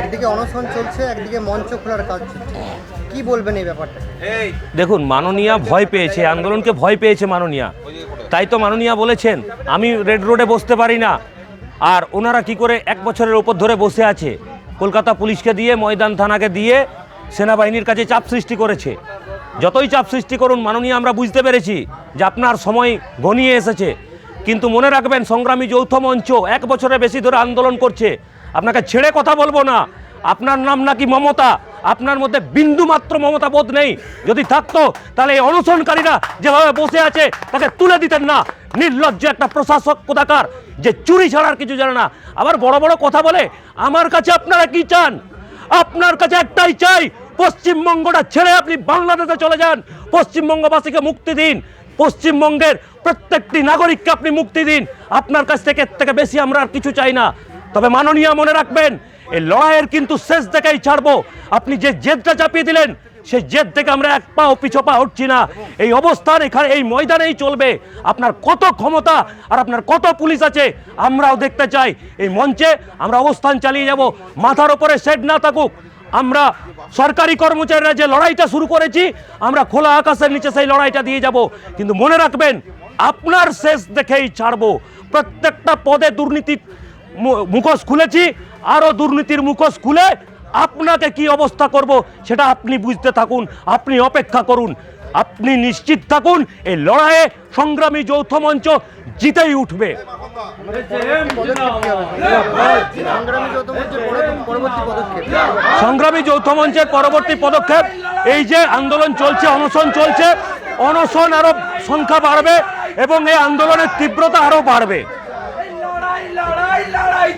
একদিকে অনশন চলছে একদিকে মঞ্চ খোলার কাজ চলছে। কি বলবেন এই ব্যাপারটা? দেখুন মাননীয়া ভয় পেয়েছে আন্দোলনকে ভয় পেয়েছে মাননীয়া। তাই তো মাননীয়া বলেছেন আমি রেড রোডে বসতে পারি না। আর ওনারা কি করে এক বছরের ওপর ধরে বসে আছে? কলকাতা পুলিশকে দিয়ে ময়দান থানাকে দিয়ে সেনাবাহিনীর কাছে চাপ সৃষ্টি করেছে। যতই চাপ সৃষ্টি করুন মাননীয় আমরা বুঝতে পেরেছি যে আপনার সময় ঘনিয়ে এসেছে। কিন্তু মনে রাখবেন সংগ্রামী যৌথ মঞ্চ এক বছরের বেশি ধরে আন্দোলন করছে। আপনাকে ছেড়ে কথা বলব না। আপনার নাম নাকি মমতা? আপনার মধ্যে বিন্দু মাত্র মমতা বোধ নেই। যদি থাকতো, তাহলে এই অনশনকারীরা যেভাবে বসে আছে, তাকে তুলে দিতেন না। নির্লজ্জ একটা প্রশাসক কোথাকার, যে চুরি ছাড়ার কিছু জানে না। আবার বড় বড় কথা বলে, আমার কাছে আপনারা কি চান? আপনার কাছে একটাই চাই, পশ্চিমবঙ্গটা ছেড়ে আপনি বাংলাদেশে চলে যান। পশ্চিমবঙ্গবাসীকে মুক্তি দিন। পশ্চিমবঙ্গের প্রত্যেকটি নাগরিককে আপনি মুক্তি দিন। আপনার কাছ থেকে থেকে বেশি আমরা আর কিছু চাই না। তবে মাননীয় মনে রাখবেন, এই লড়াইয়ের কিন্তু শেষ দেখেই ছাড়বো। আপনি যে জেদটা চাপিয়ে দিলেন, সেই জেদ থেকে আমরা এক পাও পিছু পা উঠছি না। এই অবস্থান এখানে, এই ময়দানেই চলবে। আপনার কত ক্ষমতা আর আপনার কত পুলিশ আছে, আমরাও দেখতে চাই। এই মঞ্চে আমরা অবস্থান চালিয়ে যাব। মাথার ওপরে শেড না থাকুক। আমরা সরকারি কর্মচারীরা যে লড়াইটা শুরু করেছি, আমরা খোলা আকাশের নিচে সেই লড়াইটা দিয়ে যাব। কিন্তু মনে রাখবেন, আপনার শেষ দেখেই ছাড়বো। প্রত্যেকটা পদে দুর্নীতি মুখোশ খুলেছি আরও দুর্নীতির মুখোশ খুলে আপনাকে কি অবস্থা করব সেটা আপনি বুঝতে থাকুন, আপনি অপেক্ষা করুন, আপনি নিশ্চিত থাকুন, এই লড়াইয়ে সংগ্রামী যৌথ মঞ্চ জিতেই উঠবে। সংগ্রামী যৌথ মঞ্চের পরবর্তী- পদক্ষেপ, এই যে আন্দোলন চলছে, অনশন চলছে, অনশন আরও সংখ্যা বাড়বে এবং এই আন্দোলনের তীব্রতা আরও বাড়বে। I love it.